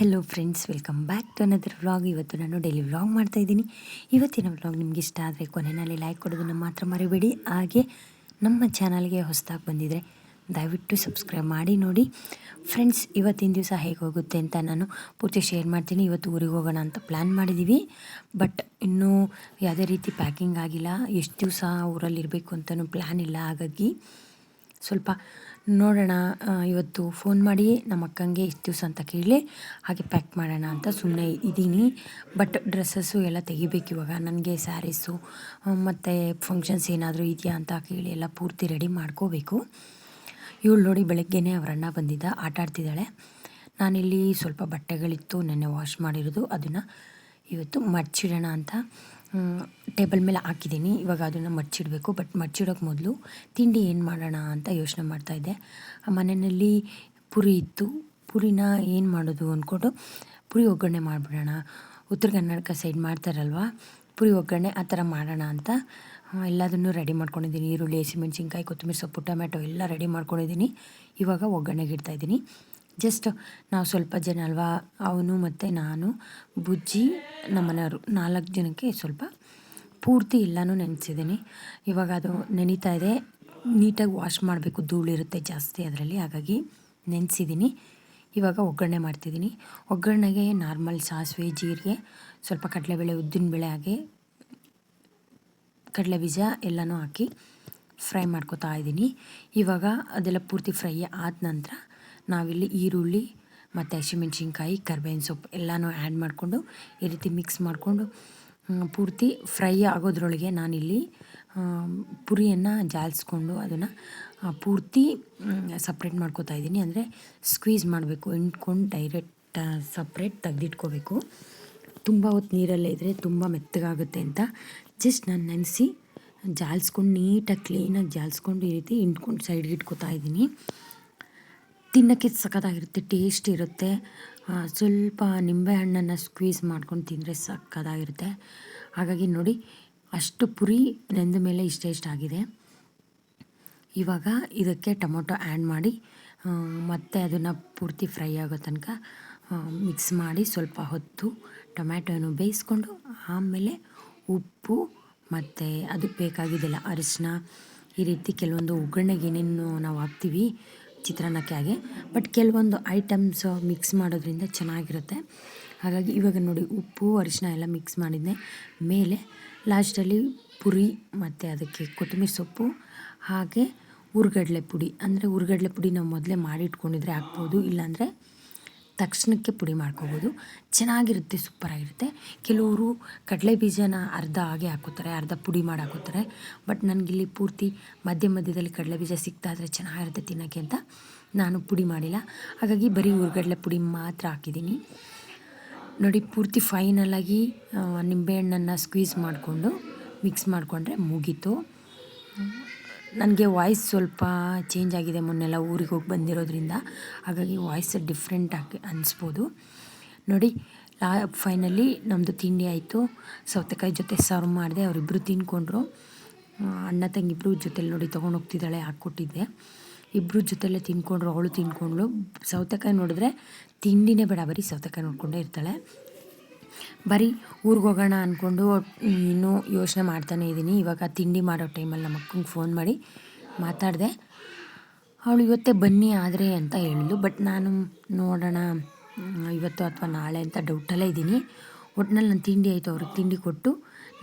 Hello friends welcome back to another vlog ಇವತ್ತು ನಾನು daily vlog ಮಾಡ್ತಾ ಇದ್ದೀನಿ. ಇವತ್ತಿನ ವ್ಲಾಗ್ ನಿಮ್ಗೆ ಇಷ್ಟ ಆದರೆ ಕೊನೆಯಲ್ಲಿ ಲೈಕ್ ಕೊಡೋದನ್ನು ಮಾತ್ರ ಮರಿಬೇಡಿ. ಹಾಗೆ ನಮ್ಮ ಚಾನಲ್ಗೆ ಹೊಸದಾಗಿ ಬಂದಿದ್ದರೆ ದಯವಿಟ್ಟು ಸಬ್ಸ್ಕ್ರೈಬ್ ಮಾಡಿ, ನೋಡಿ. ಫ್ರೆಂಡ್ಸ್ ಇವತ್ತಿನ ದಿವಸ ಹೇಗೆ ಹೋಗುತ್ತೆ ಅಂತ ನಾನು ಪೂರ್ತಿ ಶೇರ್ ಮಾಡ್ತೀನಿ. ಇವತ್ತು ಊರಿಗೆ ಹೋಗೋಣ ಅಂತ ಪ್ಲ್ಯಾನ್ ಮಾಡಿದ್ದೀವಿ ಬಟ್ ಇನ್ನೂ ಯಾವುದೇ ರೀತಿ ಪ್ಯಾಕಿಂಗ್ ಆಗಿಲ್ಲ. ಎಷ್ಟು ದಿವಸ ಊರಲ್ಲಿರಬೇಕು ಅಂತಲೂ ಪ್ಲ್ಯಾನ್ ಇಲ್ಲ. ಹಾಗಾಗಿ ಸ್ವಲ್ಪ ನೋಡೋಣ ಇವತ್ತು ಫೋನ್ ಮಾಡಿ ನಮ್ಮ ಅಕ್ಕಂಗೆ ಇಷ್ಟು ದಿವಸ ಅಂತ ಕೇಳಿ, ಹಾಗೆ ಪ್ಯಾಕ್ ಮಾಡೋಣ ಅಂತ ಸುಮ್ಮನೆ ಇದ್ದೀನಿ. ಬಟ್ ಡ್ರೆಸ್ಸಸ್ಸು ಎಲ್ಲ ತೆಗಿಬೇಕು ಇವಾಗ. ನನಗೆ ಸ್ಯಾರೀಸು ಮತ್ತು ಫಂಕ್ಷನ್ಸ್ ಏನಾದರೂ ಇದೆಯಾ ಅಂತ ಕೇಳಿ ಎಲ್ಲ ಪೂರ್ತಿ ರೆಡಿ ಮಾಡ್ಕೋಬೇಕು. ಇವಳು ನೋಡಿ ಬೆಳಗ್ಗೆನೇ ಅವರಣ್ಣ ಬಂದಿದ್ದ, ಆಟ ಆಡ್ತಿದ್ದಾಳೆ. ನಾನಿಲ್ಲಿ ಸ್ವಲ್ಪ ಬಟ್ಟೆಗಳಿತ್ತು, ನೆನ್ನೆ ವಾಶ್ ಮಾಡಿರೋದು, ಅದನ್ನು ಇವತ್ತು ಮಡ್ಚಿಡೋಣ ಅಂತ. ಟೇಬಲ್ ಮೇಲೆ ಹಾಕಿದ್ದೀನಿ. ಇವಾಗ ಅದನ್ನು ಮಡ್ಚಿಡಬೇಕು. ಬಟ್ ಮಡ್ಚಿಡೋಕ್ಕೆ ಮೊದಲು ತಿಂಡಿ ಏನು ಮಾಡೋಣ ಅಂತ ಯೋಚನೆ ಮಾಡ್ತಾಯಿದ್ದೆ ಮನೆಯಲ್ಲಿ ಪುರಿ ಇತ್ತು. ಪುರಿನ ಏನು ಮಾಡೋದು ಅಂದ್ಕೊಂಡು ಪುರಿ ಒಗ್ಗರಣೆ ಮಾಡಿಬಿಡೋಣ. ಉತ್ತರ ಕರ್ನಾಟಕ ಸೈಡ್ ಮಾಡ್ತಾರಲ್ವ? ಪುರಿ ಒಗ್ಗರಣೆ ಆ ಥರ ಮಾಡೋಣ ಅಂತ ಎಲ್ಲದನ್ನು ರೆಡಿ ಮಾಡ್ಕೊಂಡಿದ್ದೀನಿ. ಈರುಳ್ಳಿ, ಹಸಿಮೆಣ್ಸಿನ್ಕಾಯಿ, ಕೊತ್ತಂಬರಿ ಸೊಪ್ಪು ಟೊಮೆಟೊ ಎಲ್ಲ ರೆಡಿ ಮಾಡ್ಕೊಂಡಿದ್ದೀನಿ. ಇವಾಗ ಒಗ್ಗರಣೆಗೆ ಇಡ್ತಾ ಇದ್ದೀನಿ. ಜಸ್ಟ್ ನಾವು ಸ್ವಲ್ಪ ಜನ ಅಲ್ವಾ? ಅವನು ಮತ್ತು ನಾನು, ಬುಜ್ಜಿ ನಮ್ಮನೆಯವರು. ನಾಲ್ಕು ಜನಕ್ಕೆ ಸ್ವಲ್ಪ ಪೂರ್ತಿ ಎಲ್ಲನೂ ನೆನೆಸಿದ್ದೀನಿ. ಇವಾಗ ಅದು ನೆನೀತಾ ಇದೆ. ನೀಟಾಗಿ ವಾಶ್ ಮಾಡಬೇಕು. ಧೂಳಿರುತ್ತೆ ಜಾಸ್ತಿ ಅದರಲ್ಲಿ. ಹಾಗಾಗಿ ನೆನೆಸಿದ್ದೀನಿ. ಇವಾಗ ಒಗ್ಗರಣೆ ಮಾಡ್ತಿದ್ದೀನಿ. ಒಗ್ಗರಣೆಗೆ ನಾರ್ಮಲ್ ಸಾಸಿವೆ, ಜೀರಿಗೆ, ಸ್ವಲ್ಪ ಕಡಲೆಬೇಳೆ, ಉದ್ದಿನಬೇಳೆ ಹಾಗೆ ಕಡಲೆ ಬೀಜ ಎಲ್ಲನೂ ಹಾಕಿ ಫ್ರೈ ಮಾಡ್ಕೊತಾ ಇದ್ದೀನಿ. ಇವಾಗ ಅದೆಲ್ಲ ಪೂರ್ತಿ ಫ್ರೈ ಆದ ನಂತರ ನಾವಿಲ್ಲಿ ಈರುಳ್ಳಿ ಮತ್ತು ಹಸಿಮೆಣ್ಸಿನ್ಕಾಯಿ, ಕರ್ಬೇವಿನ ಸೊಪ್ಪು ಎಲ್ಲನೂ ಆ್ಯಡ್ ಮಾಡಿಕೊಂಡು ಈ ರೀತಿ ಮಿಕ್ಸ್ ಮಾಡಿಕೊಂಡು ಪೂರ್ತಿ ಫ್ರೈ ಆಗೋದ್ರೊಳಗೆ ನಾನಿಲ್ಲಿ ಪುರಿಯನ್ನು ಜಾಲಿಸ್ಕೊಂಡು ಅದನ್ನು ಪೂರ್ತಿ ಸಪ್ರೇಟ್ ಮಾಡ್ಕೋತಾ ಇದ್ದೀನಿ. ಅಂದರೆ ಸ್ಕ್ವೀಸ್ ಮಾಡಬೇಕು ಇಂಟ್ಕೊಂಡು ಡೈರೆಕ್ಟ್ ಸಪ್ರೇಟ್ ತೆಗೆದಿಟ್ಕೋಬೇಕು. ತುಂಬ ಹೊತ್ತು ನೀರಲ್ಲೇ ಇದ್ದರೆ ತುಂಬ ಮೆತ್ತಗಾಗುತ್ತೆ ಅಂತ ಜಸ್ಟ್ ನಾನು ನೆನೆಸಿ ಜಾಲಿಸ್ಕೊಂಡು ನೀಟಾಗಿ ಕ್ಲೀನಾಗಿ ಜಾಲಿಸ್ಕೊಂಡು ಈ ರೀತಿ ಇಂಟ್ಕೊಂಡು ಸೈಡ್ಗೆ ಇಟ್ಕೋತಾ ಇದ್ದೀನಿ. ತಿನ್ನೋಕ್ಕೆ ಸಖತ್ತಾಗಿರುತ್ತೆ ಟೇಸ್ಟ್ ಇರುತ್ತೆ. ಸ್ವಲ್ಪ ನಿಂಬೆ ಹಣ್ಣನ್ನು ಸ್ಕ್ವೀಸ್ ಮಾಡ್ಕೊಂಡು ತಿಂದರೆ ಸಖತ್ತಾಗಿರುತ್ತೆ. ಹಾಗಾಗಿ ನೋಡಿ, ಅಷ್ಟು ಪುರಿ ನೆಂದ ಮೇಲೆ ಇಷ್ಟ ಇಷ್ಟ ಆಗಿದೆ. ಇವಾಗ ಇದಕ್ಕೆ ಟೊಮೊಟೊ ಆ್ಯಡ್ ಮಾಡಿ ಮತ್ತೆ ಅದನ್ನು ಪೂರ್ತಿ ಫ್ರೈ ಆಗೋ ತನಕ ಮಿಕ್ಸ್ ಮಾಡಿ ಸ್ವಲ್ಪ ಹೊತ್ತು ಟೊಮ್ಯಾಟೊನು ಬೇಯಿಸ್ಕೊಂಡು, ಆಮೇಲೆ ಉಪ್ಪು ಮತ್ತು ಅದಕ್ಕೆ ಬೇಕಾಗಿದ್ದೆಲ್ಲ ಅರಿಶಿನ ಈ ರೀತಿ ಕೆಲವೊಂದು ಒಗ್ಗರಣೆಗೆ ಏನೇನು ನಾವು ಹಾಕ್ತೀವಿ ಚಿತ್ರಾನ್ನಕ್ಕೆ ಹಾಗೆ. ಬಟ್ ಕೆಲವೊಂದು ಐಟಮ್ಸ್ ಮಿಕ್ಸ್ ಮಾಡೋದ್ರಿಂದ ಚೆನ್ನಾಗಿರುತ್ತೆ. ಹಾಗಾಗಿ ಇವಾಗ ನೋಡಿ ಉಪ್ಪು ಅರಿಶಿನ ಎಲ್ಲ ಮಿಕ್ಸ್ ಮಾಡಿದ್ದೆ ಮೇಲೆ ಲಾಸ್ಟಲ್ಲಿ ಪುರಿ, ಮತ್ತು ಅದಕ್ಕೆ ಕೊತ್ತಂಬರಿ ಸೊಪ್ಪು, ಹಾಗೆ ಹುರ್ಗಡ್ಲೆ ಪುಡಿ. ಅಂದರೆ ಹುರ್ಗಡ್ಲೆ ಪುಡಿ ನಾವು ಮೊದಲೇ ಮಾಡಿಟ್ಕೊಂಡಿದ್ರೆ ಹಾಕ್ಬೋದು ಇಲ್ಲಾಂದರೆ ತಕ್ಷಣಕ್ಕೆ ಪುಡಿ ಮಾಡ್ಕೋಬೋದು. ಚೆನ್ನಾಗಿರುತ್ತೆ, ಸೂಪರಾಗಿರುತ್ತೆ. ಕೆಲವರು ಕಡಲೆ ಬೀಜನ ಅರ್ಧ ಹಾಗೆ ಹಾಕೋತಾರೆ, ಅರ್ಧ ಪುಡಿ ಮಾಡಿ ಹಾಕೋತಾರೆ. ಬಟ್ ನನಗಿಲ್ಲಿ ಪೂರ್ತಿ ಮಧ್ಯ ಮಧ್ಯದಲ್ಲಿ ಕಡಲೆ ಬೀಜ ಸಿಗ್ತಾ ಇದ್ರೆ ಚೆನ್ನಾಗಿರುತ್ತೆ ತಿನ್ನೋಕ್ಕೆ ಅಂತ ನಾನು ಪುಡಿ ಮಾಡಿಲ್ಲ. ಹಾಗಾಗಿ ಬರೀ ಹುರ್ಗಡ್ಲೆ ಪುಡಿ ಮಾತ್ರ ಹಾಕಿದ್ದೀನಿ. ನೋಡಿ, ಪೂರ್ತಿ ಫೈನಲಾಗಿ ನಿಂಬೆಹಣ್ಣನ್ನು ಸ್ಕ್ವೀಸ್ ಮಾಡಿಕೊಂಡು ಮಿಕ್ಸ್ ಮಾಡಿಕೊಂಡ್ರೆ ಮುಗೀತು. ನನಗೆ ವಾಯ್ಸ್ ಸ್ವಲ್ಪ ಚೇಂಜ್ ಆಗಿದೆ ಮೊನ್ನೆಲ್ಲ ಊರಿಗೆ ಹೋಗಿ ಬಂದಿರೋದ್ರಿಂದ. ಹಾಗಾಗಿ ವಾಯ್ಸ್ ಡಿಫ್ರೆಂಟ್ ಆಗಿ ಅನಿಸ್ಬೋದು. ನೋಡಿ, ಲಾ, ಫೈನಲಿ ನಮ್ಮದು ತಿಂಡಿ ಆಯಿತು. ಸೌತೆಕಾಯಿ ಜೊತೆ ಸರ್ವ್ ಮಾಡಿದೆ ಅವರಿಬ್ಬರು ತಿನ್ಕೊಂಡ್ರು ಅಣ್ಣ ತಂಗಿಬ್ರು ಜೊತೆಲಿ ನೋಡಿ ತೊಗೊಂಡು ಹೋಗ್ತಿದ್ದಾಳೆ, ಹಾಕ್ಕೊಟ್ಟಿದ್ದೆ. ಇಬ್ಬರು ಜೊತೆಲೆ ತಿನ್ಕೊಂಡ್ರು ಅವಳು ತಿನ್ಕೊಂಡ್ಳು ಸೌತೆಕಾಯಿ ನೋಡಿದ್ರೆ ತಿಂಡಿನೇ ಬೇಡ, ಬರೀ ಸೌತೆಕಾಯಿ ನೋಡ್ಕೊಂಡೇ ಇರ್ತಾಳೆ. ಬರೀ ಊರಿಗೆ ಹೋಗೋಣ ಅಂದ್ಕೊಂಡು ಇನ್ನೂ ಯೋಚನೆ ಮಾಡ್ತಾನೆ ಇದ್ದೀನಿ ಇವಾಗ ತಿಂಡಿ ಮಾಡೋ ಟೈಮಲ್ಲಿ ನಮ್ಮ ಅಕ್ಕಂಗೆ ಫೋನ್ ಮಾಡಿ ಮಾತಾಡಿದೆ. ಅವಳು ಇವತ್ತೇ ಬನ್ನಿ ಆದರೆ ಅಂತ ಹೇಳಿದ್ಲು ಬಟ್ ನಾನು ನೋಡೋಣ ಇವತ್ತು ಅಥವಾ ನಾಳೆ ಅಂತ ಡೌಟಲ್ಲೇ ಇದ್ದೀನಿ ಒಟ್ನಲ್ಲಿ ನನ್ನ ತಿಂಡಿ ಆಯಿತು, ಅವ್ರಿಗೆ ತಿಂಡಿ ಕೊಟ್ಟು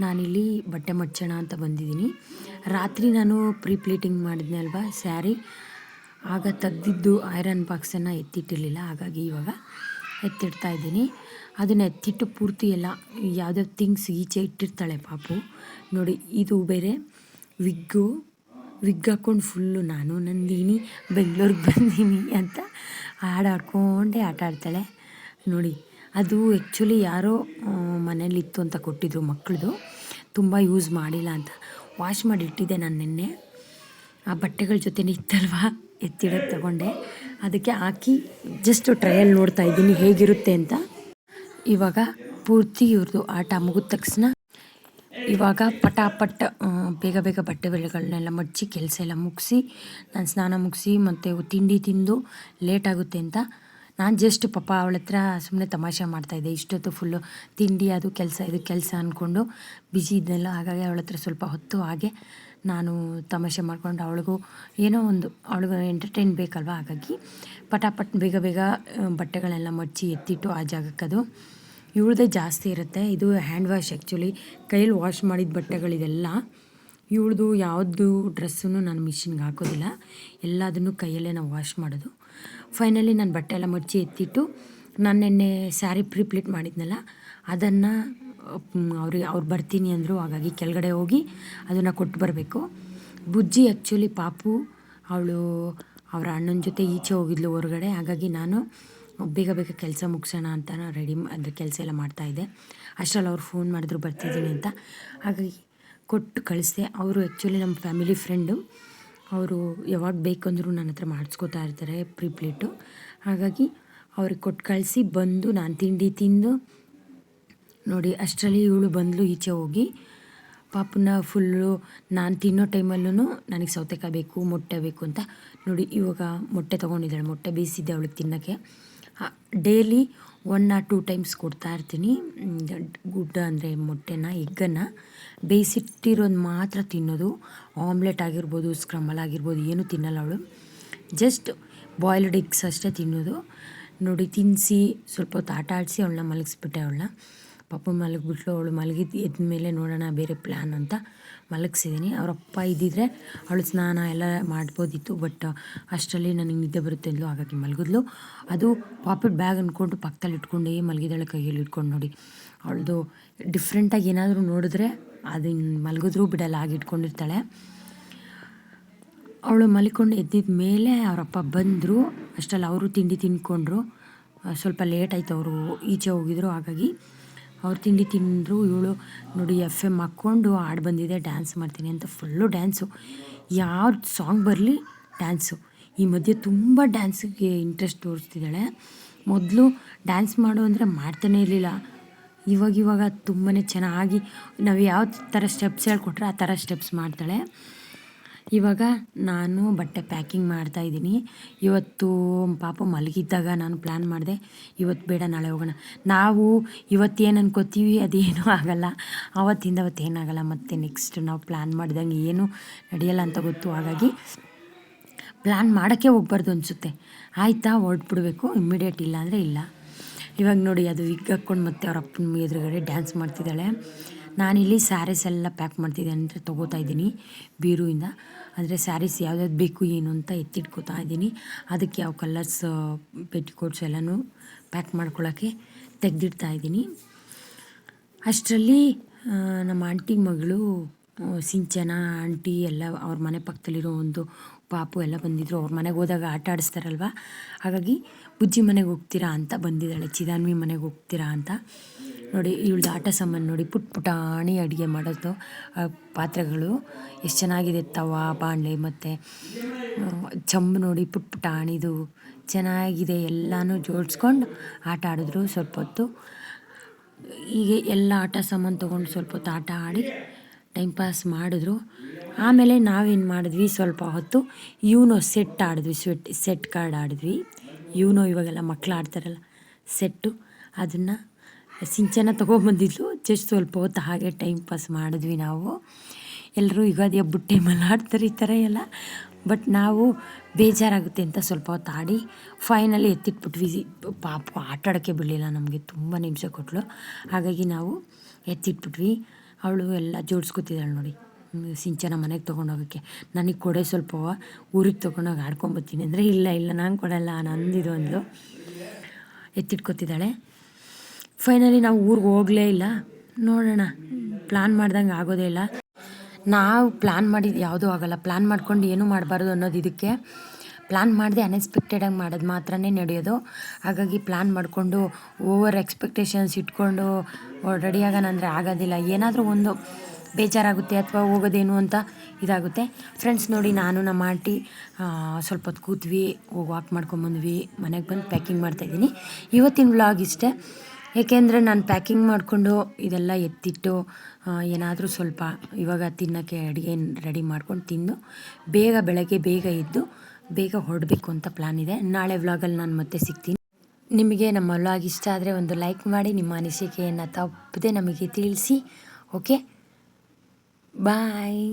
ನಾನಿಲ್ಲಿ ಬಟ್ಟೆ ಮಚ್ಚೋಣ ಅಂತ ಬಂದಿದ್ದೀನಿ ರಾತ್ರಿ ನಾನು ಪ್ರೀ ಪ್ಲೀಟಿಂಗ್ ಮಾಡಿದ್ನೆ ಅಲ್ವಾ ಸ್ಯಾರಿ ಆಗ ತೆಗ್ದಿದ್ದು ಐರನ್ ಬಾಕ್ಸನ್ನು ಎತ್ತಿಟ್ಟಿರಲಿಲ್ಲ, ಹಾಗಾಗಿ ಇವಾಗ ಎತ್ತಿಡ್ತಾ ಇದ್ದೀನಿ ಅದನ್ನು ಎತ್ತಿಟ್ಟು ಪೂರ್ತಿ ಎಲ್ಲ ಯಾವುದೋ ಥಿಂಗ್ಸ್ ಈಚೆ ಇಟ್ಟಿರ್ತಾಳೆ ಪಾಪು. ನೋಡಿ, ಇದು ಬೇರೆ. ವಿಗ್ಗು. ವಿಗ್ ಹಾಕ್ಕೊಂಡು ಫುಲ್ಲು ನಾನು ನಂದಿನಿ ಬೆಂಗಳೂರಿಗೆ ಬಂದೀನಿ ಅಂತ ಹಾಡು ಆಟ ಆಡ್ತಾಳೆ. ನೋಡಿ, ಅದು ಆ್ಯಕ್ಚುಲಿ ಯಾರೋ ಮನೇಲಿತ್ತು ಅಂತ ಕೊಟ್ಟಿದ್ರು ಮಕ್ಕಳದು ತುಂಬ ಯೂಸ್ ಮಾಡಿಲ್ಲ ಅಂತ. ವಾಶ್ ಮಾಡಿ ಇಟ್ಟಿದ್ದೆ ನಾನು ನಿನ್ನೆ. ಆ ಬಟ್ಟೆಗಳ ಜೊತೆನೇ ಇತ್ತಲ್ವಾ? ಎತ್ತಿಡೋದು ತಗೊಂಡೆ. ಅದಕ್ಕೆ ಹಾಕಿ ಜಸ್ಟ್ ಟ್ರಯಲ್ ನೋಡ್ತಾ ಇದ್ದೀನಿ ಹೇಗಿರುತ್ತೆ ಅಂತ. ಇವಾಗ ಪೂರ್ತಿ ಇವ್ರದ್ದು ಆಟ ಮುಗಿದ ತಕ್ಷಣ ಇವಾಗ ಪಟಾಪಟ್ ಬೇಗ ಬೇಗ ಬಟ್ಟೆ ಬೆಳೆಗಳನ್ನೆಲ್ಲ ಮಡಚಿ ಕೆಲಸ ಎಲ್ಲ ಮುಗಿಸಿ, ನಾನು ಸ್ನಾನ ಮುಗಿಸಿ ಮತ್ತು ತಿಂಡಿ ತಿಂದು ಲೇಟ್ ಆಗುತ್ತೆ ಅಂತ ನಾನು ಜಸ್ಟ್ ಪಾಪ ಅವಳ ಹತ್ರ ಸುಮ್ಮನೆ ತಮಾಷೆ ಮಾಡ್ತಾಯಿದ್ದೆ ಇಷ್ಟೊತ್ತು ಫುಲ್ಲು ತಿಂಡಿ ಅದು ಕೆಲಸ, ಇದು ಕೆಲಸ ಅಂದ್ಕೊಂಡು ಬಿಜಿ ಇದ್ದೆಲ್ಲ ಹಾಗಾಗಿ ಅವಳ ಹತ್ರ ಸ್ವಲ್ಪ ಹೊತ್ತು ಹಾಗೆ ನಾನು ತಮಾಷೆ ಮಾಡಿಕೊಂಡು ಅವಳಿಗೂ ಏನೋ ಒಂದು, ಅವಳಿಗೂ ಎಂಟರ್ಟೈನ್ ಬೇಕಲ್ವ ಹಾಗಾಗಿ ಪಟಾಪಟ್ ಬೇಗ ಬೇಗ ಬಟ್ಟೆಗಳೆಲ್ಲ ಮಚ್ಚಿ ಎತ್ತಿಟ್ಟು ಆ ಜಾಗಕ್ಕದು ಇವಳದೇ ಜಾಸ್ತಿ ಇರುತ್ತೆ. ಇದು ಹ್ಯಾಂಡ್ ವಾಶ್ ಆ್ಯಕ್ಚುಲಿ ಕೈಯಲ್ಲಿ ವಾಶ್ ಮಾಡಿದ ಬಟ್ಟೆಗಳಿದೆಲ್ಲ ಇವಳದು ಯಾವುದು ಡ್ರೆಸ್ಸನ್ನು ನಾನು ಮಿಷಿನ್ಗೆ ಹಾಕೋದಿಲ್ಲ. ಎಲ್ಲದನ್ನು ಕೈಯಲ್ಲೇ ನಾವು ವಾಶ್ ಮಾಡೋದು. ಫೈನಲಿ ನಾನು ಬಟ್ಟೆ ಎಲ್ಲ ಮಡಚಿ ಎತ್ತಿಟ್ಟು ನಾನು ನಿನ್ನೆ ಸ್ಯಾರಿ ಪ್ರಿಪ್ಲೀಟ್ ಮಾಡಿದ್ನಲ್ಲ, ಅದನ್ನು ಅವ್ರಿಗೆ, ಅವ್ರು ಬರ್ತೀನಿ ಅಂದರು. ಹಾಗಾಗಿ ಕೆಳಗಡೆ ಹೋಗಿ ಅದನ್ನು ಕೊಟ್ಟು ಬರಬೇಕು. ಬುಜ್ಜಿ ಆ್ಯಕ್ಚುಲಿ ಪಾಪು, ಅವಳು ಅವರ ಅಣ್ಣನ ಜೊತೆ ಈಚೆ ಹೋಗಿದ್ಲು ಹೊರಗಡೆ. ಹಾಗಾಗಿ ನಾನು ಬೇಗ ಬೇಗ ಕೆಲಸ ಮುಗಿಸೋಣ ಅಂತ ರೆಡಿ ಅಂದರೆ ಕೆಲಸ ಎಲ್ಲ ಮಾಡ್ತಾಯಿದ್ದೆ ಅಷ್ಟರಲ್ಲಿ ಅವ್ರು ಫೋನ್ ಮಾಡಿದ್ರು, ಬರ್ತಿದ್ದೀನಿ ಅಂತ. ಹಾಗಾಗಿ ಕೊಟ್ಟು ಕಳಿಸ್ದೆ. ಅವರು ಆ್ಯಕ್ಚುಲಿ ನಮ್ಮ ಫ್ಯಾಮಿಲಿ ಫ್ರೆಂಡು ಅವರು ಯಾವಾಗ ಬೇಕಂದ್ರೂ ನನ್ನ ಹತ್ರ ಮಾಡಿಸ್ಕೋತಾ ಇರ್ತಾರೆ ಪ್ರೀಪ್ಲೇಟು ಹಾಗಾಗಿ ಅವ್ರಿಗೆ ಕೊಟ್ಟು ಕಳಿಸಿ, ಬಂದು ನಾನು ತಿಂಡಿ ತಿಂದು ನೋಡಿ, ಅಷ್ಟರಲ್ಲಿ ಇವಳು ಬಂದಳು ಈಚೆ ಹೋಗಿ. ಪಾಪನ ಫುಲ್ಲು ನಾನು ತಿನ್ನೋ ಟೈಮಲ್ಲೂ ನನಗೆ ಸೌತೆಕಾಯಿ ಬೇಕು, ಮೊಟ್ಟೆ ಬೇಕು ಅಂತ ನೋಡಿ, ಇವಾಗ ಮೊಟ್ಟೆ ತೊಗೊಂಡಿದ್ದಾಳೆ, ಮೊಟ್ಟೆ ಬೇಯಿಸಿದ್ದೆ ಅವಳಿಗೆ ತಿನ್ನೋಕ್ಕೆ. Daily one or two times ಕೊಡ್ತಾ ಇರ್ತೀನಿ. ಮ್, ಗುಡ್ಡ ಅಂದರೆ ಮೊಟ್ಟೆನ ಎಗ್ಗನ್ನು. ಬೇಯಿಸಿಟ್ಟಿರೋದು ಮಾತ್ರ ತಿನ್ನೋದು. ಆಮ್ಲೆಟ್ ಆಗಿರ್ಬೋದು ಸ್ಕ್ರಮಲ್ ಆಗಿರ್ಬೋದು ಏನೂ ತಿನ್ನಲ್ಲ ಅವಳು. ಜಸ್ಟ್ ಬಾಯ್ಲ್ಡ್ ಎಗ್ಸ್ ಅಷ್ಟೇ ತಿನ್ನೋದು. ನೋಡಿ ತಿನ್ನಿಸಿ ಸ್ವಲ್ಪ ಹೊತ್ತು ಆಟ ಆಡಿಸಿ ಅವಳನ್ನ ಮಲಗಿಸ್ಬಿಟ್ಟೆ ಅವಳನ್ನ. ಪಾಪ ಮಲಗಿಬಿಟ್ಲು ಅವಳು ಮಲಗಿದ್ದು ಎದ್ದ ಮೇಲೆ ನೋಡೋಣ ಬೇರೆ ಪ್ಲ್ಯಾನ್ ಅಂತ. ಮಲಗಿಸಿದ್ದೀನಿ ಅವರಪ್ಪ ಇದ್ದಿದ್ರೆ ಅವಳು ಸ್ನಾನ ಎಲ್ಲ ಮಾಡ್ಬೋದಿತ್ತು ಬಟ್ ಅಷ್ಟರಲ್ಲಿ ನನಗೆ ನಿದ್ದೆ ಬರುತ್ತೆ ಅಂದ್ಲು. ಹಾಗಾಗಿ ಮಲಗಿದ್ಲು. ಅದು ಪಾಪೆಟ್ ಬ್ಯಾಗ್ ಅಂದ್ಕೊಂಡು ಪಕ್ಕದಲ್ಲಿ ಇಟ್ಕೊಂಡೇ ಮಲಗಿದಾಳೆ ಕೈಯಲ್ಲಿ ಇಟ್ಕೊಂಡು ನೋಡಿ. ಅವಳದು ಡಿಫ್ರೆಂಟಾಗಿ ಏನಾದರೂ ನೋಡಿದ್ರೆ ಅದನ್ನ ಮಲಗಿದ್ರೂ ಬಿಡಲ್ಲ, ಹಾಗೆ ಇಟ್ಕೊಂಡಿರ್ತಾಳೆ. ಅವಳು ಮಲಿಕೊಂಡು ಎದ್ದಿದ ಮೇಲೆ ಅವರಪ್ಪ ಬಂದರು. ಅಷ್ಟರಲ್ಲಿ ಅವರು ತಿಂಡಿ ತಿನ್ಕೊಂಡ್ರು. ಸ್ವಲ್ಪ ಲೇಟ್ ಆಯ್ತು, ಅವರು ಈಚೆ ಹೋಗಿದ್ರು. ಹಾಗಾಗಿ ಅವ್ರು ತಿಂಡಿ ತಿಂದರು ಇವಳು ನೋಡಿ ಎಫ್ ಎಂ ಹಾಕ್ಕೊಂಡು ಹಾಡು ಬಂದಿದೆ ಡ್ಯಾನ್ಸ್ ಮಾಡ್ತೀನಿ ಅಂತ ಫುಲ್ಲು ಡ್ಯಾನ್ಸು ಯಾವ ಸಾಂಗ್ ಬರಲಿ ಡ್ಯಾನ್ಸು ಈ ಮಧ್ಯೆ ತುಂಬ ಡ್ಯಾನ್ಸಿಗೆ ಇಂಟ್ರೆಸ್ಟ್ ತೋರಿಸ್ತಿದ್ದಾಳೆ. ಮೊದಲು ಡ್ಯಾನ್ಸ್ ಮಾಡು ಅಂದರೆ ಮಾಡ್ತಾನೇ ಇರಲಿಲ್ಲ. ಇವಾಗ ಇವಾಗ ತುಂಬಾ ಚೆನ್ನಾಗಿ ನಾವು ಯಾವ ಥರ ಸ್ಟೆಪ್ಸ್ ಹೇಳ್ಕೊಟ್ರೆ ಆ ಥರ ಸ್ಟೆಪ್ಸ್ ಮಾಡ್ತಾಳೆ. ಇವಾಗ ನಾನು ಬಟ್ಟೆ ಪ್ಯಾಕಿಂಗ್ ಮಾಡ್ತಾ ಇದ್ದೀನಿ. ಇವತ್ತು ಪಾಪ ಮಲಗಿದ್ದಾಗ ನಾನು ಪ್ಲ್ಯಾನ್ ಮಾಡಿದೆ, ಇವತ್ತು ಬೇಡ, ನಾಳೆ ಹೋಗೋಣ. ನಾವು ಇವತ್ತೇನು ಅನ್ಕೋತೀವಿ ಅದೇನೂ ಆಗಲ್ಲ. ಆವತ್ತಿಂದ ಅವತ್ತು ಏನಾಗಲ್ಲ, ಮತ್ತು ನೆಕ್ಸ್ಟ್ ನಾವು ಪ್ಲ್ಯಾನ್ ಮಾಡಿದಂಗೆ ಏನು ನಡೆಯಲ್ಲ ಅಂತ ಗೊತ್ತು. ಹಾಗಾಗಿ ಪ್ಲ್ಯಾನ್ ಮಾಡೋಕ್ಕೆ ಹೋಗ್ಬಾರ್ದು ಅನಿಸುತ್ತೆ. ಆಯಿತಾ, ಹೊರಟ್ಬಿಡ್ಬೇಕು ಇಮ್ಮಿಡಿಯೇಟ್ ಇಲ್ಲ ಅಂದರೆ ಇಲ್ಲ. ಇವಾಗ ನೋಡಿ, ಅದು ವಿಗ್ ಹಾಕ್ಕೊಂಡು ಮತ್ತೆ ಅವ್ರ ಅಪ್ಪನ ಎದುರುಗಡೆ ಡ್ಯಾನ್ಸ್ ಮಾಡ್ತಿದ್ದಾಳೆ. ನಾನಿಲ್ಲಿ ಸ್ಯಾರೀಸ್ ಎಲ್ಲ ಪ್ಯಾಕ್ ಮಾಡ್ತಿದ್ದೆ ಅಂದರೆ ತೊಗೋತಾ ಇದ್ದೀನಿ, ಬೀರುವಿಂದ. ಅಂದರೆ ಸ್ಯಾರೀಸ್ ಯಾವ್ದಾವ್ದು ಬೇಕು, ಏನು ಅಂತ ಎತ್ತಿಟ್ಕೋತಾ ಇದ್ದೀನಿ. ಅದಕ್ಕೆ ಯಾವ ಕಲರ್ಸ್ ಪೆಟ್ಟಿಕೋಟ್ಸ್ ಎಲ್ಲನೂ ಪ್ಯಾಕ್ ಮಾಡ್ಕೊಳ್ಳೋಕ್ಕೆ ತೆಗೆದಿಡ್ತಾ ಇದ್ದೀನಿ. ಅಷ್ಟರಲ್ಲಿ ನಮ್ಮ ಆಂಟಿ ಮಗಳು ಸಿಂಚನ ಆಂಟಿ ಎಲ್ಲ ಅವ್ರ ಮನೆ ಪಕ್ಕದಲ್ಲಿರೋ ಒಂದು ಪಾಪು ಎಲ್ಲ ಬಂದಿದ್ರು. ಅವ್ರ ಮನೆಗೆ ಹೋದಾಗ ಆಟ ಆಡಿಸ್ತಾರಲ್ವ? ಹಾಗಾಗಿ, ಬುಜ್ಜಿ ಮನೆಗೆ ಹೋಗ್ತೀರಾ? ಅಂತ ಬಂದಿದ್ದಾಳೆ. ಚಿದಾನ್ವಿ ಮನೆಗೆ ಹೋಗ್ತೀರಾ? ಅಂತ. ನೋಡಿ, ಇವಳ್ದು ಆಟ ಸಾಮಾನು ನೋಡಿ ಪುಟ್ ಪುಟಾಣಿ ಅಡುಗೆ ಮಾಡೋದು ಪಾತ್ರೆಗಳು. ಎಷ್ಟು ಚೆನ್ನಾಗಿದೆ ತವ ಬಾಣಲೆ ಮತ್ತು ಚಂಬು ನೋಡಿ ಪುಟ್ ಪುಟಾಣಿದು ಚೆನ್ನಾಗಿದೆ, ಎಲ್ಲನೂ ಜೋಡಿಸ್ಕೊಂಡು ಆಟ ಆಡಿದ್ರು ಸ್ವಲ್ಪ ಹೊತ್ತು. ಹೀಗೆ ಎಲ್ಲ ಆಟ ಸಾಮಾನು ತೊಗೊಂಡು ಸ್ವಲ್ಪ ಹೊತ್ತು ಆಟ ಆಡಿ ಟೈಮ್ ಪಾಸ್ ಮಾಡಿದ್ರು. ಆಮೇಲೆ ನಾವೇನು ಮಾಡಿದ್ವಿ, ಸ್ವಲ್ಪ ಹೊತ್ತು ಯೂನೋ ಸೆಟ್ ಆಡಿದ್ವಿ ಸ್ವೆಟ್ ಸೆಟ್ ಕಾರ್ಡ್ ಆಡಿದ್ವಿ. ಯೂನೋ ಇವಾಗೆಲ್ಲ ಮಕ್ಕಳು ಆಡ್ತಾರಲ್ಲ, ಸೆಟ್ಟು. ಅದನ್ನು ಸಿಂಚನ ತೊಗೊಂಬಂದಿದ್ಲು. ಜಸ್ಟ್ ಸ್ವಲ್ಪ ಹೊತ್ತು ಹಾಗೆ ಟೈಮ್ ಪಾಸ್ ಮಾಡಿದ್ವಿ ನಾವು. ಎಲ್ಲರೂ ಯುಗಾದಿ ಹಬ್ಬದ ಟೈಮಲ್ಲಿ ಆಡ್ತಾರೆ ಈ ಥರ ಎಲ್ಲ. ಬಟ್ ನಾವು ಬೇಜಾರಾಗುತ್ತೆ ಅಂತ ಸ್ವಲ್ಪ ಹೊತ್ತು ಆಡಿ ಫೈನಲಿ ಎತ್ತಿಟ್ಬಿಟ್ವಿ. ಪಾಪ ಆಟಾಡೋಕ್ಕೆ ಬಿಡಲಿಲ್ಲ ನಮಗೆ. ತುಂಬ ನಿಮಿಷ ಕೊಟ್ಟಳು ಹಾಗಾಗಿ ನಾವು ಎತ್ತಿಟ್ಬಿಟ್ವಿ. ಅವಳು ಎಲ್ಲ ಜೋಡಿಸ್ಕೊತಿದ್ದಾಳೆ ನೋಡಿ. ಸಿಂಚನ ಮನೆಗೆ ತೊಗೊಂಡೋಗೋಕ್ಕೆ. ನನಗೆ ಕೊಡೆ ಸ್ವಲ್ಪ ಊರಿಗೆ ತೊಗೊಂಡೋಗಿ ಆಡ್ಕೊಂಬತ್ತೀನಿ. ಅಂದರೆ ಇಲ್ಲ ಇಲ್ಲ, ನಾನು ಕೊಡಲ್ಲ. ನಂದಿದು ಅಂದು ಎತ್ತಿಟ್ಕೊತಿದ್ದಾಳೆ. ಫೈನಲಿ ನಾವು ಊರಿಗೆ ಹೋಗಲೇ ಇಲ್ಲ. ನೋಡೋಣ. ಪ್ಲ್ಯಾನ್ ಮಾಡ್ದಂಗೆ ಆಗೋದೇ ಇಲ್ಲ. ನಾವು ಪ್ಲ್ಯಾನ್ ಮಾಡಿದ್ದು ಯಾವುದೂ ಆಗಲ್ಲ. ಪ್ಲ್ಯಾನ್ ಮಾಡ್ಕೊಂಡು ಏನೂ ಮಾಡಬಾರ್ದು ಅನ್ನೋದು ಇದಕ್ಕೆ ಪ್ಲ್ಯಾನ್ ಮಾಡದೆ ಅನ್ಎಕ್ಸ್ಪೆಕ್ಟೆಡಾಗಿ ಮಾಡೋದು ಮಾತ್ರನೇ ನಡೆಯೋದು. ಹಾಗಾಗಿ ಪ್ಲ್ಯಾನ್ ಮಾಡಿಕೊಂಡು ಓವರ್ ಎಕ್ಸ್ಪೆಕ್ಟೇಷನ್ಸ್ ಇಟ್ಕೊಂಡು ರೆಡಿ ಆಗೋಣ ಅಂದರೆ ಆಗೋದಿಲ್ಲ. ಏನಾದರೂ ಒಂದು ಬೇಜಾರಾಗುತ್ತೆ ಅಥವಾ ಹೋಗೋದೇನು ಅಂತ ಇದಾಗುತ್ತೆ. ಫ್ರೆಂಡ್ಸ್ ನೋಡಿ ನಾನು, ನಮ್ಮ ಆಂಟಿ ಸ್ವಲ್ಪ ಹೊತ್ತು ಕೂತ್ವಿ, ಹೋಗಿ ವಾಕ್ ಮಾಡ್ಕೊಂಬಂದ್ವಿ ಮನೆಗೆ ಬಂದು ಪ್ಯಾಕಿಂಗ್ ಮಾಡ್ತಾಯಿದ್ದೀನಿ ಇವತ್ತಿನ ವ್ಲಾಗ್ ಇಷ್ಟೇ. ಏಕೆಂದರೆ ನಾನು ಪ್ಯಾಕಿಂಗ್ ಮಾಡಿಕೊಂಡು ಇದೆಲ್ಲ ಎತ್ತಿಟ್ಟು ಏನಾದರೂ ಸ್ವಲ್ಪ ಇವಾಗ ತಿನ್ನೋಕ್ಕೆ ಅಡುಗೆ ರೆಡಿ ಮಾಡ್ಕೊಂಡು ತಿಂದು, ಬೇಗ ಬೆಳಗ್ಗೆ ಬೇಗ ಎದ್ದು ಬೇಗ ಹೊರಡಬೇಕು ಅಂತ ಪ್ಲ್ಯಾನ್ ಇದೆ. ನಾಳೆ ವ್ಲಾಗಲ್ಲಿ ನಾನು ಮತ್ತೆ ಸಿಗ್ತೀನಿ. ನಿಮಗೆ ನಮ್ಮ ವ್ಲಾಗ್ ಇಷ್ಟ ಆದರೆ ಒಂದು ಲೈಕ್ ಮಾಡಿ, ನಿಮ್ಮ ಅನಿಸಿಕೆಯನ್ನು ತಪ್ಪದೆ ನಮಗೆ ತಿಳಿಸಿ ಓಕೆ ಬಾಯ್